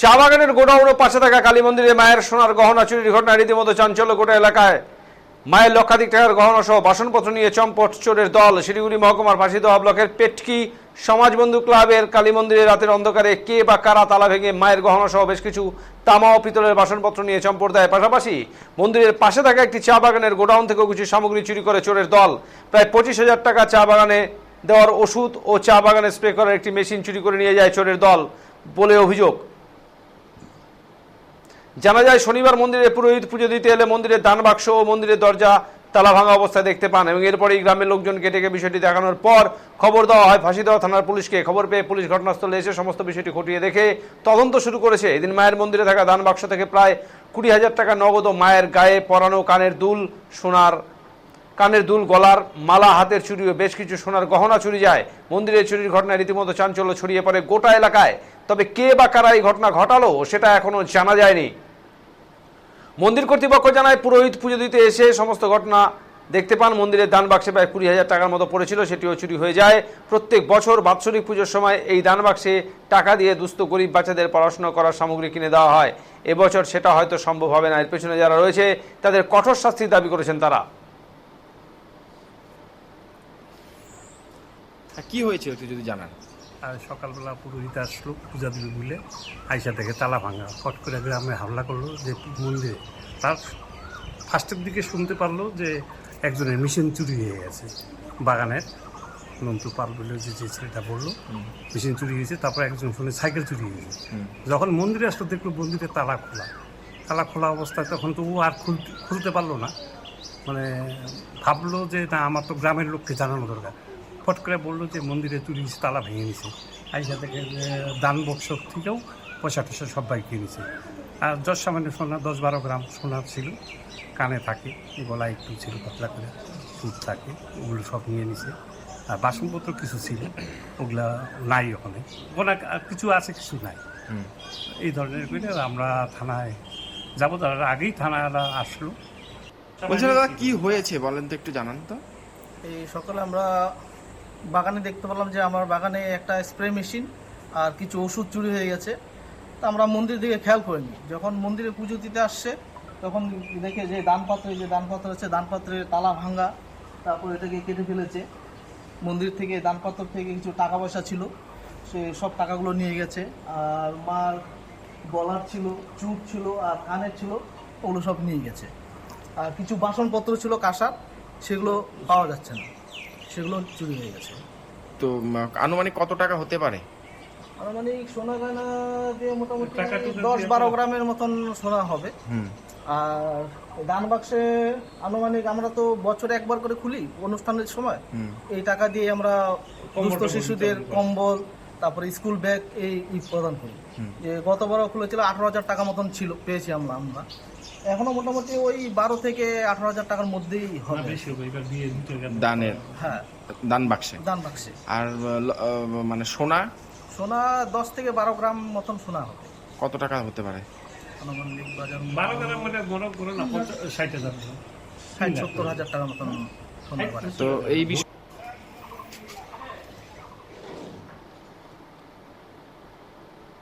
চা বাগানের গোডাউন পাশে থাকা কালী মন্দিরে মায়ের সোনার গহনা চুরির ঘটনা রীতিমতো চাঞ্চল্য গোটা এলাকায়। মায়ের লক্ষাধিক টাকার গহনা সহ বাসনপত্র নিয়ে চম্পট চোরের দল। শিলিগুড়ি মহকুমার ফাঁসিদোহা ব্লকের পেটকি সমাজবন্ধু ক্লাবের কালী মন্দিরে রাতের অন্ধকারে কে বা কারা তালা ভেঙে মায়ের গহনা সহ বেশ কিছু তামা ও পিতলের বাসনপত্র নিয়ে চম্পট দেয়। পাশাপাশি মন্দিরের পাশে থাকা একটি চা বাগানের গোডাউন থেকেও কিছু সামগ্রী চুরি করে চোরের দল। প্রায় পঁচিশ হাজার টাকা চা বাগানে দেওয়ার ওষুধ ও চা বাগানে স্প্রে করার একটি মেশিন চুরি করে নিয়ে যায় চোরের দল বলে অভিযোগ। জানা যায় শনিবার মন্দিরে পুরোহিত পুজো দিতে এলে মন্দিরের দান বাক্স ও মন্দিরের দরজা তালা ভাঙা অবস্থায় দেখতে পান এবং এরপরেই গ্রামের লোকজনকে ডেকে বিষয়টি দেখানোর পর খবর দেওয়া হয়, ফাঁসি দেওয়া থানার পুলিশকে। খবর পেয়ে পুলিশ ঘটনাস্থলে এসে সমস্ত বিষয়টি খতিয়ে দেখে তদন্ত শুরু করেছে। এদিন মায়ের মন্দিরে থাকা দান বাক্স থেকে প্রায় কুড়ি হাজার টাকা নগদ ও মায়ের গায়ে পরানো কানের দুল সোনার, কানের দুল গলার মালা, হাতের চুরি ও বেশ কিছু সোনার গহনা চুরি যায়। মন্দিরের চুরির ঘটনায় রীতিমতো চাঞ্চল্য ছড়িয়ে পড়ে গোটা এলাকায়। তবে কে বা কারা এই ঘটনা ঘটালো, সেটা এখনও জানা যায়নি। মন্দির কর্তৃপক্ষ জানায়, পুরোহিত পুজো দিতে এসে সমস্ত ঘটনা দেখতে পান। মন্দিরের দান বাক্সে প্রায় কুড়ি হাজার টাকার মতো পড়েছিল, সেটিও চুরি হয়ে যায়। প্রত্যেক বছর বাৎসরিক পুজোর সময় এই দান বাক্সে টাকা দিয়ে দুস্থ গরিব বাচ্চাদের পড়াশোনা করার সামগ্রী কিনে দেওয়া হয়। এবছর সেটা হয়তো সম্ভব হবে না। এর পেছনে যারা রয়েছে, তাদের কঠোর শাস্তির দাবি করেছেন তারা। কি হয়েছিল তুই যদি জানান। সকালবেলা পুরোহিত আসলো পূজা দিবে বলে আইসা থেকে তালা ভাঙা। ফট করে গ্রামে হামলা করল যে মন্দিরে। তার ফার্স্টের দিকে শুনতে পারল যে একজনের মেশিন চুরি হয়ে গেছে। বাগানের নন্তু পাল বলে যে যে ছেলেটা বলল মেশিন চুরি হয়েছে তারপর একজন শুনে সাইকেল চুরি হয়েছে। যখন মন্দিরে আসলো দেখল মন্দিরে তালা খোলা। তালা খোলা অবস্থায় তখন তো ও আর খুলতে খুলতে পারল না। মানে ভাবলো যে না আমার তো গ্রামের লোককে জানানো দরকার। ফট করে বলল যে মন্দিরে চুরি তালা ভেঙে নিছে। আইসা থেকে যে দান বক্স থেকেও পয়সা টয়সা সবাই কিনেছে আর দশ সামান্য সোনা দশ বারো গ্রাম সোনা ছিল কানে থাকে গলায় একটু ছিল পাতলা করে সুদ থাকে ওগুলো সব নিয়ে নিছে। আর বাসনপত্র কিছু ছিল ওগুলা নাই ওখানে। ওখানে আর কিছু আছে কিছু নাই। এই ধরনের করে আমরা থানায় যাব তার আগেই থানারা আসলো। বলছিলাম দাদা কি হয়েছে বলেন তো একটু জানান তো। এই সকালে আমরা বাগানে দেখতে পেলাম যে আমার বাগানে একটা স্প্রে মেশিন আর কিছু ওষুধ চুরি হয়ে গেছে। তা আমরা মন্দির দিকে খেয়াল করিনি। যখন মন্দিরে পুজো দিতে আসছে, তখন দেখে যে দানপাত্রে, যে দানপাত্র আছে, দানপাত্রের তালা ভাঙা, তারপর এটাকে কেটে ফেলেছে। মন্দির থেকে দানপাত্র থেকে কিছু টাকা পয়সা ছিল, সে সব টাকাগুলো নিয়ে গেছে। আর মার গলার ছিল চুপ ছিল, আর কানের ছিল, ওগুলো সব নিয়ে গেছে। আর কিছু বাসনপত্র ছিল কাঁসার, সেগুলো পাওয়া যাচ্ছে না। সেগুলো চুরি হয়ে গেছে। তো আনুমানিক কত টাকা হতে পারে? আনুমানিক সোনা গয়না দিয়ে মোটামুটি দশ বারো গ্রামের মতন সোনা হবে। হুম। আর দান বাক্সে আনুমানিক আমরা তো বছরে একবার করে খুলি অনুষ্ঠানের সময়। এই টাকা দিয়ে আমরা দুস্থ শিশুদের কম্বল তারপরে স্কুল ব্যাগ এই এই প্রদান করি। যে গতবারও খুলেছিল আঠারো হাজার টাকা মতন ছিল পেয়েছি আমরা আমরা। এখনও মোটামুটি ওই বারো থেকে আঠারো হাজার টাকার মধ্যেই হবে। বেশি হবে এবার দিয়ে দিতে গেল। দানের। হ্যাঁ। দান বাক্সে। দান বাক্সে। আর মানে সোনা? সোনা দশ থেকে বারো গ্রাম মতন সোনা হবে। কত টাকা হতে পারে? বারো গ্রাম মানে বড় করে না ষাট হাজার ষাট সত্তর হাজার টাকার মতন সোনা তো এই বিষয়ে